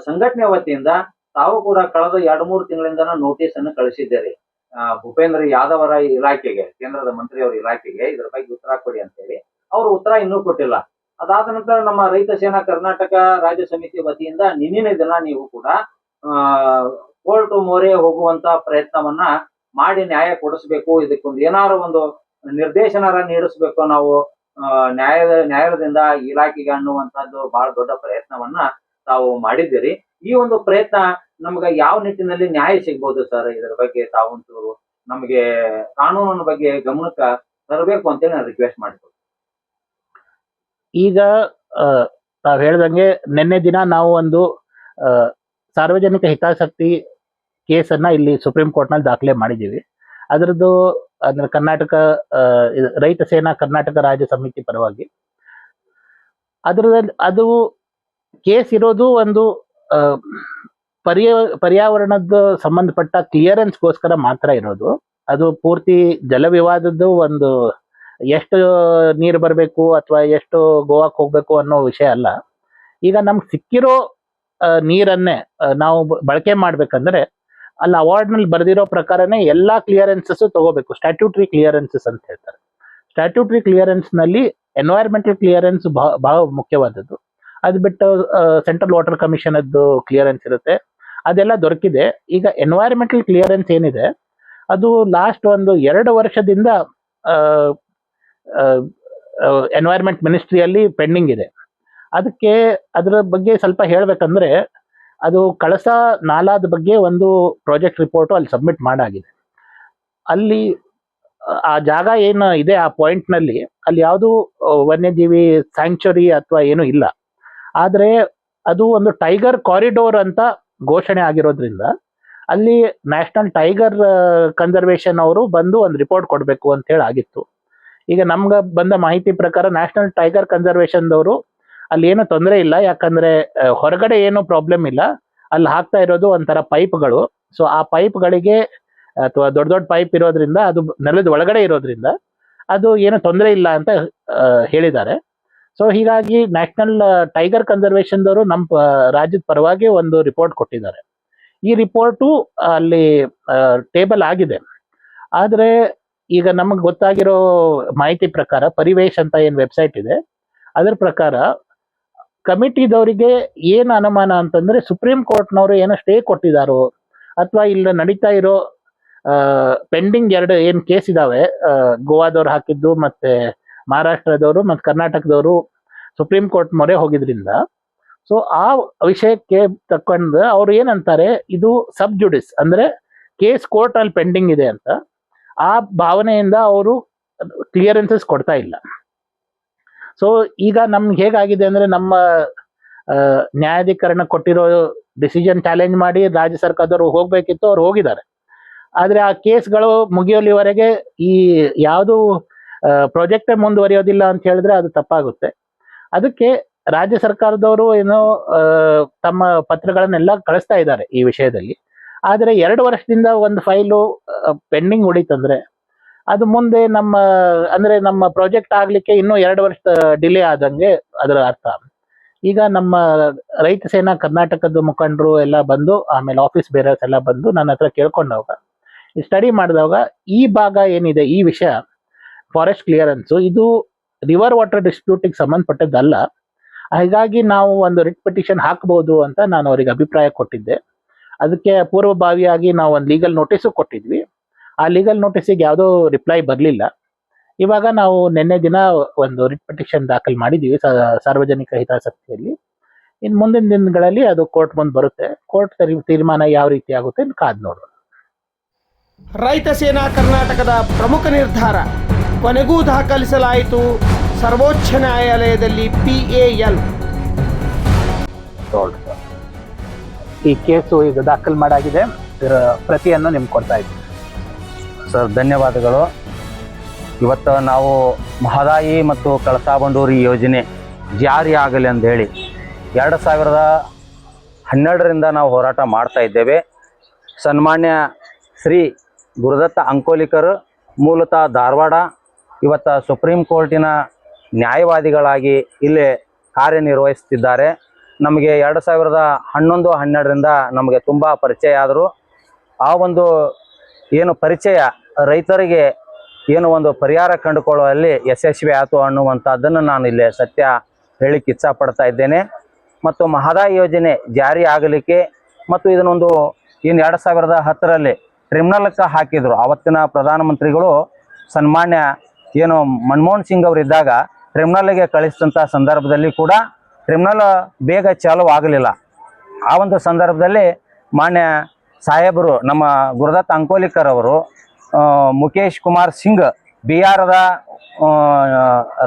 ಸಂಘಟನೆ ವತಿಯಿಂದ ತಾವು ಕೂಡ ಕಳೆದ ಎರಡು ಮೂರು ತಿಂಗಳಿಂದ ನೋಟಿಸ್ ಅನ್ನು ಕಳಿಸಿದ್ದೇವೆ ಆ, ಭೂಪೇಂದ್ರ ಯಾದವರ ಇಲಾಖೆಗೆ ಕೇಂದ್ರದ ಮಂತ್ರಿಯವರ ಇಲಾಖೆಗೆ ಇದ್ರ ಬಗ್ಗೆ ಉತ್ತರ ಕೊಡಿ ಅಂತೇಳಿ ಅವರು ಉತ್ತರ ಇನ್ನೂ ಕೊಟ್ಟಿಲ್ಲ. ಅದಾದ ನಂತರ ನಮ್ಮ ರೈತ ಸೇನಾ ಕರ್ನಾಟಕ ರಾಜ್ಯ ಸಮಿತಿ ವತಿಯಿಂದ ನಿನ್ನಿನ ದಿನ ನೀವು ಕೂಡ ಕೋರ್ಟ್ ಮೊರೆ ಹೋಗುವಂತ ಪ್ರಯತ್ನವನ್ನ ಮಾಡಿ ನ್ಯಾಯ ಕೊಡಿಸ್ಬೇಕು. ಇದಕ್ಕೊಂದು ಏನಾರು ಒಂದು ನಿರ್ದೇಶನ ನೀಡಿಸ್ಬೇಕು ನಾವು ನ್ಯಾಯ ನ್ಯಾಯಾಲಯದಿಂದ ಇಲಾಖೆಗೆ ಅನ್ನುವಂಥದ್ದು ಬಹಳ ದೊಡ್ಡ ಪ್ರಯತ್ನವನ್ನ ತಾವು ಮಾಡಿದ್ದೀರಿ. ಈ ಒಂದು ಪ್ರಯತ್ನ ನಮ್ಗೆ ಯಾವ ನಿಟ್ಟಿನಲ್ಲಿ ನ್ಯಾಯ ಸಿಗ್ಬೋದು ಸರ್? ಇದರ ಬಗ್ಗೆ ತಾವಂತೂ ನಮಗೆ ಕಾನೂನಿನ ಬಗ್ಗೆ ಗಮನಕ್ಕೆ ತರಬೇಕು ಅಂತೇಳಿ ನಾನು ರಿಕ್ವೆಸ್ಟ್ ಮಾಡ್ತೀನಿ ಈಗ ತಾವು ಹೇಳ್ದಂಗೆ ನಿನ್ನೆ ದಿನ ನಾವು ಒಂದು ಸಾರ್ವಜನಿಕ ಹಿತಾಸಕ್ತಿ ಕೇಸನ್ನ ಇಲ್ಲಿ ಸುಪ್ರೀಂ ಕೋರ್ಟ್ನಲ್ಲಿ ದಾಖಲೆ ಮಾಡಿದ್ದೀವಿ. ಅದರದ್ದು ಅಂದ್ರೆ ಕರ್ನಾಟಕ ರೈತ ಸೇನಾ ಕರ್ನಾಟಕ ರಾಜ್ಯ ಸಮಿತಿ ಪರವಾಗಿ. ಅದರಲ್ಲಿ ಅದು ಕೇಸ್ ಇರೋದು ಒಂದು ಪರ್ಯ, ಪರ್ಯಾವರಣದ ಸಂಬಂಧಪಟ್ಟ ಕ್ಲಿಯರೆನ್ಸ್ಗೋಸ್ಕರ ಮಾತ್ರ ಇರೋದು. ಅದು ಪೂರ್ತಿ ಜಲವಿವಾದದ್ದು ಒಂದು ಎಷ್ಟು ನೀರು ಬರಬೇಕು ಅಥವಾ ಎಷ್ಟು ಗೋವಾಕ್ ಹೋಗ್ಬೇಕು ಅನ್ನೋ ವಿಷಯ ಅಲ್ಲ. ಈಗ ನಮ್ಗೆ ಸಿಕ್ಕಿರೋ ನೀರನ್ನೇ ನಾವು ಬಳಕೆ ಮಾಡ್ಬೇಕಂದ್ರೆ ಅಲ್ಲಿ ಅವಾರ್ಡ್ನಲ್ಲಿ ಬರೆದಿರೋ ಪ್ರಕಾರನೇ ಎಲ್ಲಾ ಕ್ಲಿಯರೆನ್ಸಸ್ ತಗೋಬೇಕು. ಸ್ಟ್ಯಾಟ್ಯೂಟ್ರಿ ಕ್ಲಿಯರೆನ್ಸಸ್ ಅಂತ ಹೇಳ್ತಾರೆ. ಸ್ಟ್ಯಾಟ್ಯೂಟ್ರಿ ಕ್ಲಿಯರೆನ್ಸ್ನಲ್ಲಿ ಎನ್ವೈರ್ಮೆಂಟಲ್ ಕ್ಲಿಯರೆನ್ಸ್ ಬಹಳ ಮುಖ್ಯವಾದದ್ದು. ಅದು ಬಿಟ್ಟು ಸೆಂಟ್ರಲ್ ವಾಟರ್ ಕಮಿಷನ್ ಅದ್ದು ಕ್ಲಿಯರೆನ್ಸ್ ಇರುತ್ತೆ. ಅದೆಲ್ಲ ದೊರಕಿದೆ. ಈಗ ಎನ್ವೈರ್ಮೆಂಟಲ್ ಕ್ಲಿಯರೆನ್ಸ್ ಏನಿದೆ, ಅದು ಲಾಸ್ಟ್ ಒಂದು ಎರಡು ವರ್ಷದಿಂದ ಎನ್ವೈರ್ಮೆಂಟ್ ಮಿನಿಸ್ಟ್ರಿಯಲ್ಲಿ ಪೆಂಡಿಂಗ್ ಇದೆ. ಅದಕ್ಕೆ ಅದರ ಬಗ್ಗೆ ಸ್ವಲ್ಪ ಹೇಳಬೇಕಂದ್ರೆ ಅದು ಕಳಸ ನಾಲಾದ ಬಗ್ಗೆ ಒಂದು ಪ್ರಾಜೆಕ್ಟ್ ರಿಪೋರ್ಟ್ ಅಲ್ಲಿ ಸಬ್ಮಿಟ್ ಮಾಡಾಗಿದೆ. ಅಲ್ಲಿ ಆ ಜಾಗ ಏನು ಇದೆ ಆ ಪಾಯಿಂಟ್ನಲ್ಲಿ ಅಲ್ಲಿ ಯಾವುದು ವನ್ಯಜೀವಿ ಸ್ಯಾಂಕ್ಚುರಿ ಅಥವಾ ಏನು ಇಲ್ಲ. ಆದರೆ ಅದು ಒಂದು ಟೈಗರ್ ಕಾರಿಡೋರ್ ಅಂತ ಘೋಷಣೆ ಆಗಿರೋದ್ರಿಂದ ಅಲ್ಲಿ ನ್ಯಾಷನಲ್ ಟೈಗರ್ ಕನ್ಸರ್ವೇಷನ್ ಅವರು ಬಂದು ಒಂದು ರಿಪೋರ್ಟ್ ಕೊಡಬೇಕು ಅಂತ ಹೇಳಿ ಆಗಿತ್ತು. ಈಗ ನಮ್ಗೆ ಬಂದ ಮಾಹಿತಿ ಪ್ರಕಾರ ನ್ಯಾಷನಲ್ ಟೈಗರ್ ಕನ್ಸರ್ವೇಷನ್ದವರು ಅಲ್ಲಿ ಏನು ತೊಂದರೆ ಇಲ್ಲ. ಯಾಕಂದ್ರೆ ಹೊರಗಡೆ ಏನು ಪ್ರಾಬ್ಲಮ್ ಇಲ್ಲ. ಅಲ್ಲಿ ಹಾಕ್ತಾ ಇರೋದು ಒಂಥರ ಪೈಪ್ಗಳು ಸೊ ಆ ಪೈಪ್ಗಳಿಗೆ ಅಥವಾ ದೊಡ್ಡ ದೊಡ್ಡ ಪೈಪ್ ಇರೋದ್ರಿಂದ ಅದು ನೆಲದ ಒಳಗಡೆ ಇರೋದ್ರಿಂದ ಅದು ಏನು ತೊಂದರೆ ಇಲ್ಲ ಅಂತ ಹೇಳಿದ್ದಾರೆ. ಸೊ ಹೀಗಾಗಿ ನ್ಯಾಷನಲ್ ಟೈಗರ್ ಕನ್ಸರ್ವೇಷನ್ದವರು ನಮ್ಮ ರಾಜ್ಯದ ಪರವಾಗಿ ಒಂದು ರಿಪೋರ್ಟ್ ಕೊಟ್ಟಿದ್ದಾರೆ. ಈ ರಿಪೋರ್ಟು ಅಲ್ಲಿ ಟೇಬಲ್ ಆಗಿದೆ. ಆದ್ರೆ ಈಗ ನಮಗೆ ಗೊತ್ತಾಗಿರೋ ಮಾಹಿತಿ ಪ್ರಕಾರ ಪರಿವೇಶ್ ಅಂತ ಏನು ವೆಬ್ಸೈಟ್ ಇದೆ ಅದರ ಪ್ರಕಾರ ಕಮಿಟಿದವರಿಗೆ ಏನು ಅನುಮಾನ ಅಂತಂದ್ರೆ ಸುಪ್ರೀಂ ಕೋರ್ಟ್ನವರು ಏನೋ ಸ್ಟೇ ಕೊಟ್ಟಿದ್ದಾರೋ ಅಥವಾ ಇಲ್ಲಿ ನಡೀತಾ ಇರೋ ಪೆಂಡಿಂಗ್ ಎರಡು ಏನು ಕೇಸ್ ಇದಾವೆ ಆ, ಗೋವಾದವ್ರು ಹಾಕಿದ್ದು ಮತ್ತೆ ಮಹಾರಾಷ್ಟ್ರದವರು ಮತ್ತು ಕರ್ನಾಟಕದವರು ಸುಪ್ರೀಂ ಕೋರ್ಟ್ ಮೊರೆ ಹೋಗಿದ್ರಿಂದ. ಸೊ ಆ ವಿಷಯಕ್ಕೆ ತಕ್ಕೊಂಡು ಅವ್ರು ಏನಂತಾರೆ ಇದು ಸಬ್ ಜುಡಿಸ್ ಅಂದ್ರೆ ಕೇಸ್ ಕೋರ್ಟ್ ಅಲ್ಲಿ ಪೆಂಡಿಂಗ್ ಇದೆ ಅಂತ. ಆ ಭಾವನೆಯಿಂದ ಅವರು ಕ್ಲಿಯರೆನ್ಸಸ್ ಕೊಡ್ತಾ ಇಲ್ಲ. ಸೊ ಈಗ ನಮ್ಗೆ ಹೇಗಾಗಿದೆ ಅಂದ್ರೆ ನಮ್ಮ ನ್ಯಾಯಾಧಿಕರಣ ಕೊಟ್ಟಿರೋ ಡಿಸಿಷನ್ ಚಾಲೆಂಜ್ ಮಾಡಿ ರಾಜ್ಯ ಸರ್ಕಾರದವರು ಹೋಗ್ಬೇಕಿತ್ತು, ಅವ್ರು ಹೋಗಿದ್ದಾರೆ. ಆದ್ರೆ ಆ ಕೇಸ್ಗಳು ಮುಗಿಯೋಲಿವರೆಗೆ ಈ ಯಾವುದು ಪ್ರಾಜೆಕ್ಟ್ ಮುಂದುವರಿಯೋದಿಲ್ಲ ಅಂತ ಹೇಳಿದ್ರೆ ಅದು ತಪ್ಪಾಗುತ್ತೆ. ಅದಕ್ಕೆ ರಾಜ್ಯ ಸರ್ಕಾರದವರು ಏನೋ ತಮ್ಮ ಪತ್ರಗಳನ್ನೆಲ್ಲ ಕಳಿಸ್ತಾ ಇದ್ದಾರೆ ಈ ವಿಷಯದಲ್ಲಿ. ಆದರೆ ಎರಡು ವರ್ಷದಿಂದ ಒಂದು ಫೈಲು ಪೆಂಡಿಂಗ್ ಉಳಿತಂದ್ರೆ, ಅದು ಮುಂದೆ ನಮ್ಮ, ಅಂದರೆ ನಮ್ಮ ಪ್ರಾಜೆಕ್ಟ್ ಆಗಲಿಕ್ಕೆ ಇನ್ನೂ ಎರಡು ವರ್ಷ ಡಿಲೇ ಆದಂಗೆ ಅದರ ಅರ್ಥ. ಈಗ ನಮ್ಮ ರೈತ ಸೇನಾ ಕರ್ನಾಟಕದ ಮುಖಂಡರು ಎಲ್ಲ ಬಂದು, ಆಮೇಲೆ ಆಫೀಸ್ ಬೇರರ್ಸ್ ಎಲ್ಲ ಬಂದು ನನ್ನ ಹತ್ರ ಕೇಳ್ಕೊಂಡವಾಗ. ಈ ಸ್ಟಡಿ ಮಾಡಿದಾಗ ಈ ಭಾಗ ಏನಿದೆ, ಈ ವಿಷಯ ಫಾರೆಸ್ಟ್ ಕ್ಲಿಯರೆನ್ಸು ಇದು ರಿವರ್ ವಾಟರ್ ಡಿಸ್ಪ್ಯೂಟಿಗೆ ಸಂಬಂಧಪಟ್ಟದ್ದಲ್ಲ. ಹಾಗಾಗಿ ನಾವು ಒಂದು ರಿಟ್ ಪಿಟಿಷನ್ ಹಾಕ್ಬೋದು ಅಂತ ನಾನು ಅವರಿಗೆ ಅಭಿಪ್ರಾಯ ಕೊಟ್ಟಿದ್ದೆ. ಅದಕ್ಕೆ ಪೂರ್ವಭಾವಿಯಾಗಿ ನಾವು ಒಂದು ಲೀಗಲ್ ನೋಟಿಸು ಕೊಟ್ಟಿದ್ವಿ. ಆ ಲೀಗಲ್ ನೋಟಿಸಿಗೆ ಯಾವುದೋ ರಿಪ್ಲೈ ಬರಲಿಲ್ಲ. ಇವಾಗ ನಾವು ನಿನ್ನೆ ದಿನ ಒಂದು ರಿಟ್ ಪಿಟಿಷನ್ ದಾಖಲು ಮಾಡಿದ್ದೀವಿ ಸಾರ್ವಜನಿಕ ಹಿತಾಸಕ್ತಿಯಲ್ಲಿ. ಇನ್ನು ಮುಂದಿನ ದಿನಗಳಲ್ಲಿ ಅದು ಕೋರ್ಟ್ ಮುಂದೆ ಬರುತ್ತೆ. ಕೋರ್ಟ್ ತೀರ್ಮಾನ ಯಾವ ರೀತಿ ಆಗುತ್ತೆ ಅಂತ ಕಾದ್ ನೋಡೋಣ. ರೈತ ಸೇನಾ ಕರ್ನಾಟಕದ ಪ್ರಮುಖ ನಿರ್ಧಾರ. ಕೊನೆಗೂ ದಾಖಲಿಸಲಾಯಿತು ಸರ್ವೋಚ್ಚ ನ್ಯಾಯಾಲಯದಲ್ಲಿ ಪಿ ಎ ಎಲ್ ಈ ಕೇಸು ಈಗ ದಾಖಲು ಮಾಡಾಗಿದೆ. ಇದರ ಪ್ರತಿಯನ್ನು ನಿಮ್ಗೆ ಕೊಡ್ತಾ ಇದ್ದೀವಿ ಸರ್, ಧನ್ಯವಾದಗಳು. ಇವತ್ತು ನಾವು ಮಹದಾಯಿ ಮತ್ತು ಕಳಸಾ ಬಂಡೂರಿ ಯೋಜನೆ ಜಾರಿಯಾಗಲಿ ಅಂತ ಹೇಳಿ ಎರಡು ಸಾವಿರದ ಹನ್ನೆರಡರಿಂದ ನಾವು ಹೋರಾಟ ಮಾಡ್ತಾ ಇದ್ದೇವೆ. ಸನ್ಮಾನ್ಯ ಶ್ರೀ ಗುರುದತ್ತ ಅಂಕೋಲಿಕರ್, ಮೂಲತಃ ಧಾರವಾಡ, ಇವತ್ತು ಸುಪ್ರೀಂ ಕೋರ್ಟಿನ ನ್ಯಾಯವಾದಿಗಳಾಗಿ ಇಲ್ಲಿ ಕಾರ್ಯನಿರ್ವಹಿಸ್ತಿದ್ದಾರೆ ನಮಗೆ ಎರಡು ಸಾವಿರದ ಹನ್ನೊಂದು, ಹನ್ನೆರಡರಿಂದ ನಮಗೆ ತುಂಬ ಪರಿಚಯ ಆದರು. ಆ ಒಂದು ಏನು ಪರಿಚಯ ರೈತರಿಗೆ ಏನು ಒಂದು ಪರಿಹಾರ ಕಂಡುಕೊಳ್ಳುವಲ್ಲಿ ಯಶಸ್ವಿ ಆಯಿತು ಅನ್ನುವಂಥದ್ದನ್ನು ನಾನು ಇಲ್ಲಿ ಸತ್ಯ ಹೇಳಿಕ್ಕೆ ಇಚ್ಛಪಡ್ತಾ ಇದ್ದೇನೆ. ಮತ್ತು ಮಹದಾಯಿ ಯೋಜನೆ ಜಾರಿ ಆಗಲಿಕ್ಕೆ ಮತ್ತು ಇದನ್ನೊಂದು ಏನು ಎರಡು ಸಾವಿರದ ಹತ್ತರಲ್ಲಿ ಟ್ರಿಬ್ಯುನಲ್ಗೆ ಹಾಕಿದರು. ಆವತ್ತಿನ ಪ್ರಧಾನಮಂತ್ರಿಗಳು ಸನ್ಮಾನ್ಯ ಏನು ಮನಮೋಹನ್ ಸಿಂಗ್ ಅವರಿದ್ದಾಗ ಟ್ರಿಬ್ಯುನಲ್ಗೆ ಕಳಿಸಿದಂಥ ಸಂದರ್ಭದಲ್ಲಿ ಕೂಡ ಟ್ರಿಬ್ಯುನಲ್ ಬೇಗ ಚಾಲು ಆಗಲಿಲ್ಲ. ಆ ಒಂದು ಸಂದರ್ಭದಲ್ಲಿ ಮಾನ್ಯ ಸಾಹೇಬರು ನಮ್ಮ ಗುರುದತ್ ಅಂಕೋಲಿಕರ್ ಅವರು ಮುಖೇಶ್ ಕುಮಾರ್ ಸಿಂಗ್ ಬಿಹಾರದ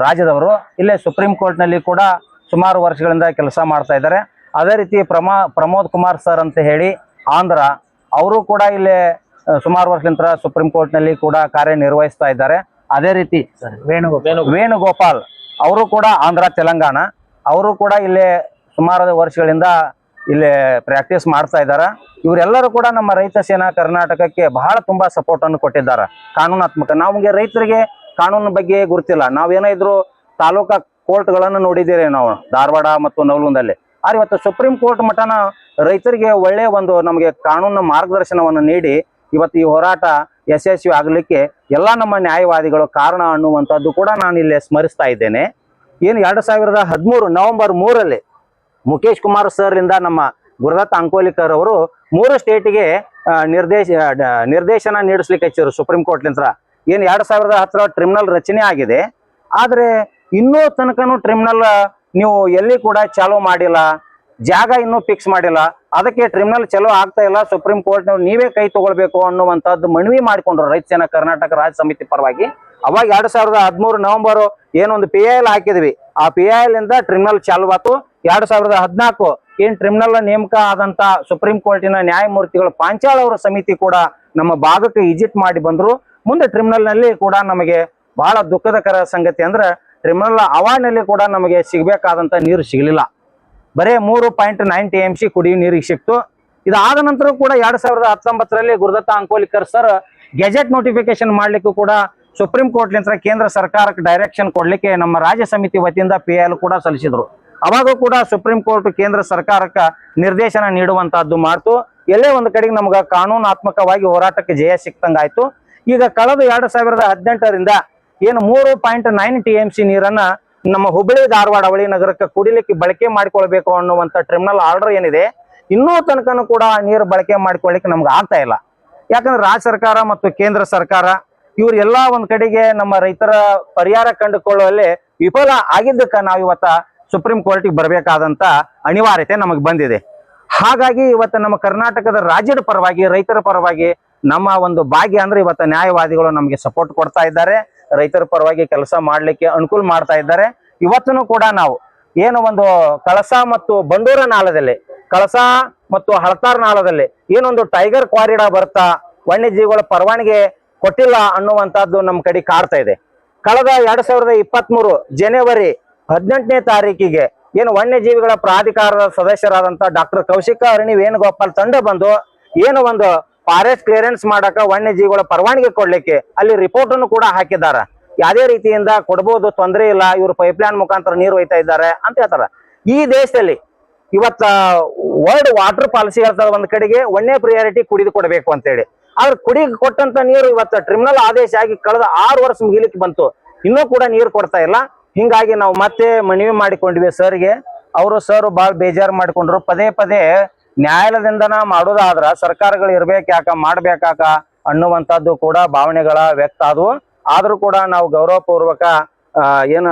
ರಾಜ್ಯದವರು ಇಲ್ಲೇ ಸುಪ್ರೀಂ ಕೋರ್ಟ್ನಲ್ಲಿ ಕೂಡ ಸುಮಾರು ವರ್ಷಗಳಿಂದ ಕೆಲಸ ಮಾಡ್ತಾ ಇದ್ದಾರೆ. ಅದೇ ರೀತಿ ಪ್ರಮಾ ಪ್ರಮೋದ್ ಕುಮಾರ್ ಸರ್ ಅಂತ ಹೇಳಿ ಆಂಧ್ರ ಅವರು ಕೂಡ ಇಲ್ಲೇ ಸುಮಾರು ವರ್ಷದಿಂದ ಸುಪ್ರೀಂ ಕೋರ್ಟ್ನಲ್ಲಿ ಕೂಡ ಕಾರ್ಯನಿರ್ವಹಿಸ್ತಾ ಇದ್ದಾರೆ. ಅದೇ ರೀತಿ ವೇಣುಗೋಪಾಲ್. ವೇಣುಗೋಪಾಲ್ ಅವರು ಕೂಡ ಆಂಧ್ರ ತೆಲಂಗಾಣ. ಅವರು ಕೂಡ ಇಲ್ಲಿ ಸುಮಾರು ವರ್ಷಗಳಿಂದ ಇಲ್ಲಿ ಪ್ರಾಕ್ಟೀಸ್ ಮಾಡ್ತಾ ಇದ್ದಾರೆ. ಇವರೆಲ್ಲರೂ ಕೂಡ ನಮ್ಮ ರೈತ ಸೇನಾ ಕರ್ನಾಟಕಕ್ಕೆ ಬಹಳ ತುಂಬಾ ಸಪೋರ್ಟ್ ಅನ್ನು ಕೊಟ್ಟಿದ್ದಾರೆ. ಕಾನೂನಾತ್ಮಕ. ನಮಗೆ ರೈತರಿಗೆ ಕಾನೂನು ಬಗ್ಗೆ ಗುರುತಿಲ್ಲ. ನಾವೇನೋ ಇದ್ರು ತಾಲೂಕಾ ಕೋರ್ಟ್ಗಳನ್ನು ನೋಡಿದ್ದೀರಿ ನಾವು, ಧಾರವಾಡ ಮತ್ತು ನವಲುಂದಲ್ಲಿ. ಆದ್ರೆ ಇವತ್ತು ಸುಪ್ರೀಂ ಕೋರ್ಟ್ ಮಠನ ರೈತರಿಗೆ ಒಳ್ಳೆಯ ಒಂದು ನಮಗೆ ಕಾನೂನು ಮಾರ್ಗದರ್ಶನವನ್ನು ನೀಡಿ ಇವತ್ತು ಈ ಹೋರಾಟ ಯಶಸ್ವಿ ಆಗಲಿಕ್ಕೆ ಎಲ್ಲ ನಮ್ಮ ನ್ಯಾಯವಾದಿಗಳು ಕಾರಣ ಅನ್ನುವಂಥದ್ದು ಕೂಡ ನಾನು ಇಲ್ಲಿ ಸ್ಮರಿಸ್ತಾ ಇದ್ದೇನೆ. ಏನು ಎರಡು ಸಾವಿರದ ಹದಿಮೂರು ನವೆಂಬರ್ ಮೂರಲ್ಲಿ ಮುಖೇಶ್ ಕುಮಾರ್ ಸರ್ ಇಂದ ನಮ್ಮ ಗುರುದತ್ತ ಅಂಕೋಲಿಕರ್ ಅವರು ಮೂರು ಸ್ಟೇಟಿಗೆ ನಿರ್ದೇಶ ನಿರ್ದೇಶನ ನೀಡಿಸ್ಲಿಕ್ಕೆ ಹೆಚ್ಚರು ಸುಪ್ರೀಂ ಕೋರ್ಟ್ಲಿಂದ ಏನು ಎರಡು ಸಾವಿರದ ಹತ್ತರ ಟ್ರಿಬ್ಯುನಲ್ ರಚನೆ ಆಗಿದೆ. ಆದ್ರೆ ಇನ್ನೂ ತನಕನೂ ಟ್ರಿಬ್ಯುನಲ್ ನೀವು ಎಲ್ಲಿ ಕೂಡ ಚಾಲೂ ಮಾಡಿಲ್ಲ. ಜಾಗ ಇನ್ನೂ ಫಿಕ್ಸ್ ಮಾಡಿಲ್ಲ. ಅದಕ್ಕೆ ಟ್ರಿಬ್ಯುನಲ್ ಚಲೋ ಆಗ್ತಾ ಇಲ್ಲ. ಸುಪ್ರೀಂ ಕೋರ್ಟ್ ನೀವೇ ಕೈ ತಗೊಳ್ಬೇಕು ಅನ್ನುವಂಥದ್ದು ಮನವಿ ಮಾಡಿಕೊಂಡ್ರು ರೈತ ಸೇನಾ ಕರ್ನಾಟಕ ರಾಜ್ಯ ಸಮಿತಿ ಪರವಾಗಿ. ಅವಾಗ ಎರಡ್ ಸಾವಿರದ ಹದಿಮೂರು ನವೆಂಬರ್ ಏನೊಂದು ಪಿ ಐ ಎಲ್ ಹಾಕಿದ್ವಿ. ಆ ಪಿ ಐ ಎಲ್ ಇಂದ ಟ್ರಿಬ್ಯುನಲ್ ಎರಡ್ ಸಾವಿರದ ಹದಿನಾಲ್ಕು ಏನ್ ಟ್ರಿಬ್ಯುನಲ್ ನೇಮಕ ಆದಂತ ಸುಪ್ರೀಂ ಕೋರ್ಟಿನ ನ್ಯಾಯಮೂರ್ತಿಗಳು ಪಾಂಚಾಳ್ ಅವರ ಸಮಿತಿ ಕೂಡ ನಮ್ಮ ಭಾಗಕ್ಕೆ ವಿಸಿಟ್ ಮಾಡಿ ಬಂದ್ರು. ಮುಂದೆ ಟ್ರಿಬ್ಯುನಲ್ನಲ್ಲಿ ಕೂಡ ನಮಗೆ ಬಹಳ ದುಃಖದಕರ ಸಂಗತಿ ಅಂದ್ರೆ ಟ್ರಿಬ್ಯುನಲ್ ಅವಾರ್ಡ್ನಲ್ಲಿ ಕೂಡ ನಮಗೆ ಸಿಗಬೇಕಾದಂತ ನೀರು ಸಿಗಲಿಲ್ಲ. ಬರೇ ಮೂರು point nine T M C ಕುಡಿಯುವ ನೀರಿಗೆ ಸಿಕ್ತು. ಇದಾದ ನಂತರ ಕೂಡ ಎರಡ್ ಸಾವಿರದ ಹತ್ತೊಂಬತ್ತರಲ್ಲಿ Gurudatta Ankolikar sir gazette notification ಮಾಡ್ಲಿಕ್ಕೂ ಕೂಡ ಸುಪ್ರೀಂ ಕೋರ್ಟ್ ನಿಂತ ಕೇಂದ್ರ ಸರ್ಕಾರಕ್ಕೆ ಡೈರೆಕ್ಷನ್ ಕೊಡ್ಲಿಕ್ಕೆ ನಮ್ಮ ರಾಜ್ಯ ಸಮಿತಿ ವತಿಯಿಂದ ಪಿ ಕೂಡ ಸಲ್ಲಿಸಿದ್ರು. ಅವಾಗ ಕೂಡ ಸುಪ್ರೀಂ ಕೋರ್ಟ್ ಕೇಂದ್ರ ಸರ್ಕಾರಕ್ಕೆ ನಿರ್ದೇಶನ ನೀಡುವಂತಹದ್ದು ಮಾಡ್ತು. ಎಲ್ಲೇ ಒಂದು ಕಡೆಗೆ ನಮ್ಗೆ ಕಾನೂನಾತ್ಮಕವಾಗಿ ಹೋರಾಟಕ್ಕೆ ಜಯ ಸಿಕ್ತಂಗಾಯ್ತು. ಈಗ ಕಳೆದ ಎರಡು ಸಾವಿರದ ಹದಿನೆಂಟರಿಂದ ಏನು ಮೂರು point nine T M C ನೀರನ್ನ ನಮ್ಮ ಹುಬ್ಬಳ್ಳಿ ಧಾರವಾಡ ಅವಳಿ ನಗರಕ್ಕೆ ಕುಡಿಲಿಕ್ಕೆ ಬಳಕೆ ಮಾಡಿಕೊಳ್ಬೇಕು ಅನ್ನುವಂತ ಟ್ರಿಬ್ಯುನಲ್ ಆರ್ಡರ್ ಏನಿದೆ, ಇನ್ನೂ ತನಕನೂ ಕೂಡ ನೀರು ಬಳಕೆ ಮಾಡಿಕೊಳ್ಳಿಕ್ಕೆ ನಮ್ಗೆ ಆಗ್ತಾ ಇಲ್ಲ. ಯಾಕಂದ್ರೆ ರಾಜ್ಯ ಸರ್ಕಾರ ಮತ್ತು ಕೇಂದ್ರ ಸರ್ಕಾರ ಇವ್ರು ಎಲ್ಲಾ ಒಂದ್ ಕಡೆಗೆ ನಮ್ಮ ರೈತರ ಪರಿಹಾರ ಕಂಡುಕೊಳ್ಳುವಲ್ಲಿ ವಿಫಲ ಆಗಿದ್ದಕ್ಕ ನಾವು ಇವತ್ತ ಸುಪ್ರೀಂ ಕೋರ್ಟಿಗೆ ಬರಬೇಕಾದಂತ ಅನಿವಾರ್ಯತೆ ನಮಗೆ ಬಂದಿದೆ. ಹಾಗಾಗಿ ಇವತ್ತು ನಮ್ಮ ಕರ್ನಾಟಕದ ರಾಜ್ಯದ ಪರವಾಗಿ, ರೈತರ ಪರವಾಗಿ ನಮ್ಮ ಒಂದು ಭಾಗ್ಯ ಅಂದ್ರೆ ಇವತ್ತು ನ್ಯಾಯವಾದಿಗಳು ನಮಗೆ ಸಪೋರ್ಟ್ ಕೊಡ್ತಾ ಇದ್ದಾರೆ. ರೈತರ ಪರವಾಗಿ ಕೆಲಸ ಮಾಡ್ಲಿಕ್ಕೆ ಅನುಕೂಲ ಮಾಡ್ತಾ ಇದ್ದಾರೆ. ಇವತ್ತೂ ಕೂಡ ನಾವು ಏನು ಒಂದು ಕಳಸ ಮತ್ತು ಬಂಡೂರ ನಾಳದಲ್ಲಿ ಕಳಸ ಮತ್ತು ಹಳತಾರ್ ನಾಳದಲ್ಲಿ ಏನೊಂದು ಟೈಗರ್ ಕ್ವಾರಿಡಾ ಬರ್ತಾ ವನ್ಯಜೀವಿಗಳ ಪರವಾನಗಿ ಕೊಟ್ಟಿಲ್ಲ ಅನ್ನುವಂತಹದ್ದು ನಮ್ಮ ಕಡೆ ಕಾಡ್ತಾ ಇದೆ. ಕಳೆದ ಎರಡ್ ಸಾವಿರದ ಇಪ್ಪತ್ತ್ ಮೂರು ಜನವರಿ ಹದಿನೆಂಟನೇ ತಾರೀಕಿಗೆ ಏನು ವನ್ಯಜೀವಿಗಳ ಪ್ರಾಧಿಕಾರದ ಸದಸ್ಯರಾದಂತ ಡಾಕ್ಟರ್ ಕೌಶಿಕ ಅರಣಿ ವೇಣುಗೋಪಾಲ್ ತಂಡ ಬಂದು ಏನು ಒಂದು ಫಾರೆಸ್ಟ್ ಕ್ಲಿಯರೆನ್ಸ್ ಮಾಡಕ ವನ್ಯಜೀವಿಗಳ ಪರವಾನಗಿ ಕೊಡ್ಲಿಕ್ಕೆ ಅಲ್ಲಿ ರಿಪೋರ್ಟ್ ಅನ್ನು ಕೂಡ ಹಾಕಿದ್ದಾರೆ. ಯಾವುದೇ ರೀತಿಯಿಂದ ಕೊಡ್ಬೋದು, ತೊಂದರೆ ಇಲ್ಲ, ಇವರು ಪೈಪ್ಲೈನ್ ಮುಖಾಂತರ ನೀರು ಒಯ್ತಾ ಇದ್ದಾರೆ ಅಂತ ಹೇಳ್ತಾರ. ಈ ದೇಶದಲ್ಲಿ ಇವತ್ತ ವರ್ಲ್ಡ್ ವಾಟರ್ ಪಾಲಿಸಿ ಹೇಳ್ತಾರೆ ಒಂದ್ ಕಡೆಗೆ ಒಳ್ಳೆ ಪ್ರಿಯಾರಿಟಿ ಕುಡಿದು ಕೊಡಬೇಕು ಅಂತೇಳಿ ಆದ್ರೆ ಕುಡಿ ಕೊಟ್ಟಂತ ನೀರು ಇವತ್ತು ಟ್ರಿಬ್ಯುನಲ್ ಆದೇಶ ಆಗಿ ಕಳೆದ ಆರು ವರ್ಷ ಮುಗಿಲಿಕ್ಕೆ ಬಂತು. ಇನ್ನೂ ಕೂಡ ನೀರು ಕೊಡ್ತಾ ಇಲ್ಲ. ಹಿಂಗಾಗಿ ನಾವು ಮತ್ತೆ ಮನವಿ ಮಾಡಿಕೊಂಡ್ವಿ ಸರ್ಗೆ. ಅವರು ಸರ್ ಬಹಳ ಬೇಜಾರು ಮಾಡಿಕೊಂಡ್ರು. ಪದೇ ಪದೇ ನ್ಯಾಯಾಲಯದಿಂದನ ಮಾಡೋದಾದ್ರ ಸರ್ಕಾರಗಳು ಇರ್ಬೇಕು ಯಾಕ ಮಾಡ್ಬೇಕಾಕ ಅನ್ನುವಂಥದ್ದು ಕೂಡ ಭಾವನೆಗಳ ವ್ಯಕ್ತ ಆದವು. ಆದ್ರೂ ಕೂಡ ನಾವು ಗೌರವಪೂರ್ವಕ ಏನು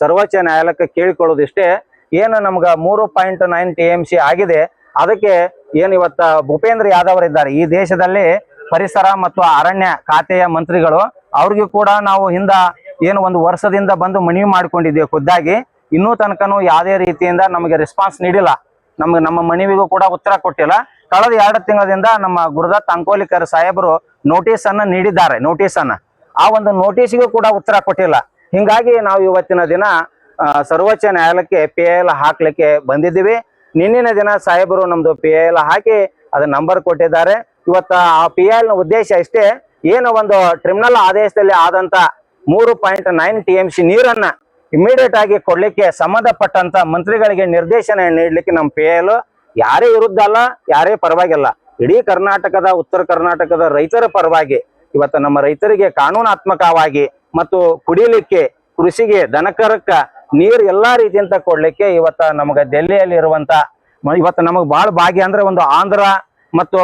ಸರ್ವೋಚ್ಚ ನ್ಯಾಯಾಲಯಕ್ಕೆ ಕೇಳಿಕೊಳ್ಳೋದಿಷ್ಟೇ ಏನು ನಮ್ಗ ಮೂರು point nine T M C ಆಗಿದೆ. ಅದಕ್ಕೆ ಏನು ಇವತ್ತ ಭೂಪೇಂದ್ರ ಯಾದವ್ ಇದ್ದಾರೆ ಈ ದೇಶದಲ್ಲಿ ಪರಿಸರ ಮತ್ತು ಅರಣ್ಯ ಖಾತೆಯ ಮಂತ್ರಿಗಳು, ಅವ್ರಿಗೂ ಕೂಡ ನಾವು ಹಿಂದ ಏನು ಒಂದು ವರ್ಷದಿಂದ ಬಂದು ಮನವಿ ಮಾಡ್ಕೊಂಡಿದ್ದೀವಿ ಖುದ್ದಾಗಿ. ಇನ್ನೂ ತನಕನೂ ಯಾವುದೇ ರೀತಿಯಿಂದ ನಮಗೆ ರೆಸ್ಪಾನ್ಸ್ ನೀಡಿಲ್ಲ. ನಮ್ಗೆ ನಮ್ಮ ಮನವಿಗೂ ಕೂಡ ಉತ್ತರ ಕೊಟ್ಟಿಲ್ಲ. ಕಳೆದ ಎರಡು ತಿಂಗಳಿಂದ ನಮ್ಮ ಗುರುದತ್ ಅಂಕೋಲಿಕರ್ ಸಾಹೇಬರು ನೋಟಿಸ್ ಅನ್ನ ನೀಡಿದ್ದಾರೆ ನೋಟಿಸ್ ಅನ್ನ. ಆ ಒಂದು ನೋಟಿಸ್ಗೂ ಕೂಡ ಉತ್ತರ ಕೊಟ್ಟಿಲ್ಲ. ಹಿಂಗಾಗಿ ನಾವು ಇವತ್ತಿನ ದಿನ ಸರ್ವೋಚ್ಚ ನ್ಯಾಯಾಲಯಕ್ಕೆ ಪಿ ಎಲ್ ಹಾಕ್ಲಿಕ್ಕೆ ಬಂದಿದ್ದೀವಿ. ನಿನ್ನಿನ ದಿನ ಸಾಹೇಬರು ನಮ್ದು ಪಿ ಎಲ್ ಹಾಕಿ ಅದ ನಂಬರ್ ಕೊಟ್ಟಿದ್ದಾರೆ. ಇವತ್ತ ಆ ಪಿ ಎಲ್ನ ಉದ್ದೇಶ ಇಷ್ಟೇ, ಏನು ಒಂದು ಟ್ರಿಮಿನಲ್ ಆದೇಶದಲ್ಲಿ ಆದಂತ ಮೂರು point nine T M C ನೀರನ್ನ ಇಮಿಡಿಯೇಟ್ ಆಗಿ ಕೊಡ್ಲಿಕ್ಕೆ ಸಂಬಂಧಪಟ್ಟಂತ ಮಂತ್ರಿಗಳಿಗೆ ನಿರ್ದೇಶನ ನೀಡಲಿಕ್ಕೆ ನಮ್ಮ ಪಿ ಎಲ್ ಯಾರೇ ವಿರುದ್ಧ ಅಲ್ಲ, ಯಾರೇ ಪರವಾಗಿಲ್ಲ. ಇಡೀ ಕರ್ನಾಟಕದ, ಉತ್ತರ ಕರ್ನಾಟಕದ ರೈತರ ಪರವಾಗಿ ಇವತ್ತ ನಮ್ಮ ರೈತರಿಗೆ ಕಾನೂನಾತ್ಮಕವಾಗಿ ಮತ್ತು ಕುಡಿಲಿಕ್ಕೆ, ಕೃಷಿಗೆ, ದನಕರಕ್ಕ ನೀರು ಎಲ್ಲಾ ರೀತಿಯಿಂದ ಕೊಡ್ಲಿಕ್ಕೆ ಇವತ್ತ ನಮಗ ಡೆಲ್ಲಿಯಲ್ಲಿ ಇರುವಂತ ಇವತ್ತು ನಮಗ್ ಬಹಳ ಭಾಗ್ಯ ಅಂದ್ರೆ ಒಂದು ಆಂಧ್ರ ಮತ್ತು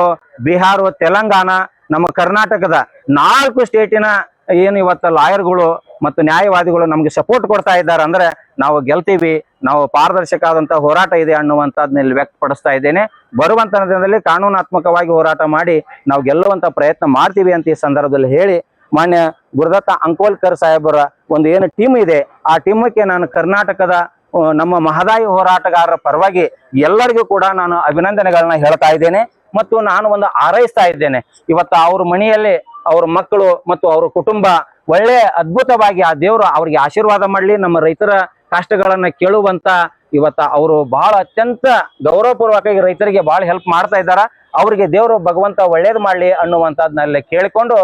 ಬಿಹಾರ, ತೆಲಂಗಾಣ, ನಮ್ಮ ಕರ್ನಾಟಕದ ನಾಲ್ಕು ಸ್ಟೇಟಿನ ಏನು ಇವತ್ತು ಲಾಯರ್ಗಳು ಮತ್ತು ನ್ಯಾಯವಾದಿಗಳು ನಮಗೆ ಸಪೋರ್ಟ್ ಕೊಡ್ತಾ ಇದ್ದಾರೆ ಅಂದ್ರೆ ನಾವು ಗೆಲ್ತೀವಿ, ನಾವು ಪಾರದರ್ಶಕ ಆದಂತ ಹೋರಾಟ ಇದೆ ಅನ್ನುವಂಥದ್ನಲ್ಲಿ ವ್ಯಕ್ತಪಡಿಸ್ತಾ ಇದ್ದೇನೆ. ಬರುವಂತ ದಿನದಲ್ಲಿ ಕಾನೂನಾತ್ಮಕವಾಗಿ ಹೋರಾಟ ಮಾಡಿ ನಾವು ಗೆಲ್ಲುವಂತ ಪ್ರಯತ್ನ ಮಾಡ್ತೀವಿ ಅಂತ ಈ ಸಂದರ್ಭದಲ್ಲಿ ಹೇಳಿ ಮಾನ್ಯ ಗುರುದತ್ತ ಅಂಕೋಲ್ಕರ್ ಸಾಹೇಬರ ಒಂದು ಏನು ಟೀಮ್ ಇದೆ, ಆ ಟೀಮಕ್ಕೆ ನಾನು ಕರ್ನಾಟಕದ, ನಮ್ಮ ಮಹದಾಯಿ ಹೋರಾಟಗಾರರ ಪರವಾಗಿ ಎಲ್ಲರಿಗೂ ಕೂಡ ನಾನು ಅಭಿನಂದನೆಗಳನ್ನ ಹೇಳ್ತಾ ಇದ್ದೇನೆ. ಮತ್ತು ನಾನು ಒಂದು ಹಾರೈಸ್ತಾ ಇದ್ದೇನೆ. ಇವತ್ತು ಅವ್ರ ಮನೆಯಲ್ಲಿ ಅವ್ರ ಮಕ್ಕಳು ಮತ್ತು ಅವ್ರ ಕುಟುಂಬ ಒಳ್ಳೆ ಅದ್ಭುತವಾಗಿ ಆ ದೇವರು ಅವ್ರಿಗೆ ಆಶೀರ್ವಾದ ಮಾಡಲಿ, ನಮ್ಮ ರೈತರ ಕಷ್ಟಗಳನ್ನ ಕೇಳುವಂತ ಇವತ್ತ ಅವರು ಬಹಳ ಅತ್ಯಂತ ಗೌರವಪೂರ್ವಕವಾಗಿ ರೈತರಿಗೆ ಬಹಳ ಹೆಲ್ಪ್ ಮಾಡ್ತಾ ಇದ್ದಾರ. ಅವರಿಗೆ ದೇವರು ಭಗವಂತ ಒಳ್ಳೇದು ಮಾಡ್ಲಿ ಅನ್ನುವಂಥದ್ನಲ್ಲಿ ಕೇಳಿಕೊಂಡು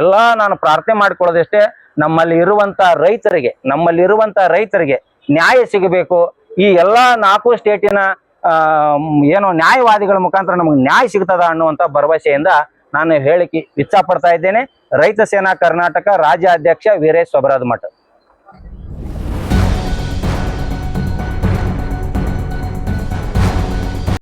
ಎಲ್ಲ ನಾನು ಪ್ರಾರ್ಥನೆ ಮಾಡ್ಕೊಳ್ಳೋದಷ್ಟೇ, ನಮ್ಮಲ್ಲಿ ಇರುವಂತ ರೈತರಿಗೆ, ನಮ್ಮಲ್ಲಿ ಇರುವಂತ ರೈತರಿಗೆ ನ್ಯಾಯ ಸಿಗಬೇಕು. ಈ ಎಲ್ಲಾ ನಾಲ್ಕು ಸ್ಟೇಟಿನ ಏನು ನ್ಯಾಯವಾದಿಗಳ ಮುಖಾಂತರ ನಮಗೆ ನ್ಯಾಯ ಸಿಗ್ತದ ಅನ್ನುವಂತ ಭರವಸೆಯಿಂದ ನಾನು ಹೇಳಿಕೆ ಇಚ್ಛಾ ಪಡ್ತಾ ಇದ್ದೇನೆ. ರೈತ ಸೇನಾ ಕರ್ನಾಟಕ ರಾಜ್ಯ ಅಧ್ಯಕ್ಷ ವೀರೇಶ್ ಸೊಬರಾದ್ ಮಠ.